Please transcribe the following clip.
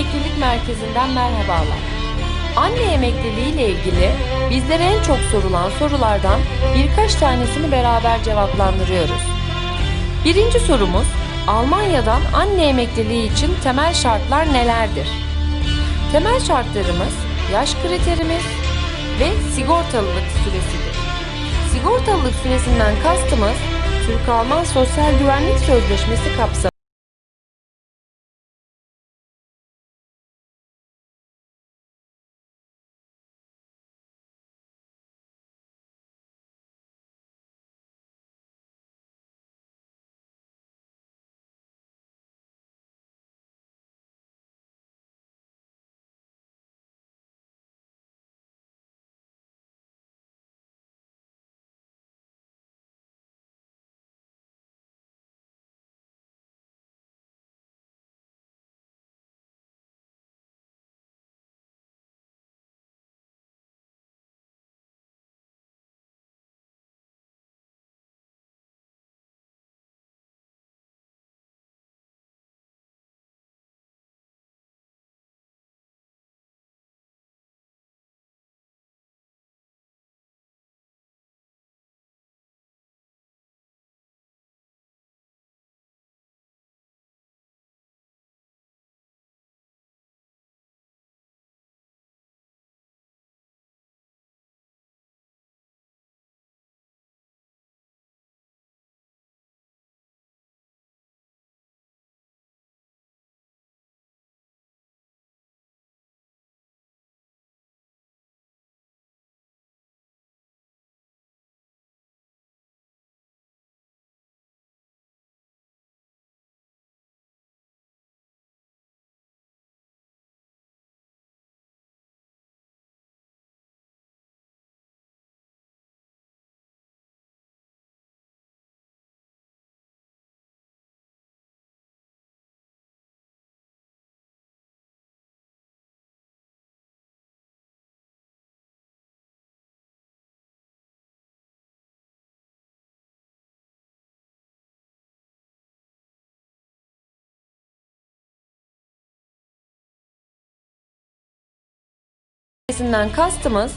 Emeklilik Merkezi'nden merhabalar. Anne emekliliği ile ilgili bizlere en çok sorulan sorulardan birkaç tanesini beraber cevaplandırıyoruz. Birinci sorumuz, Almanya'dan anne emekliliği için temel şartlar nelerdir? Temel şartlarımız yaş kriterimiz ve sigortalılık süresidir. Sigortalılık süresinden kastımız Türk-Alman Sosyal Güvenlik Sözleşmesi kapsamında süresinden kastımız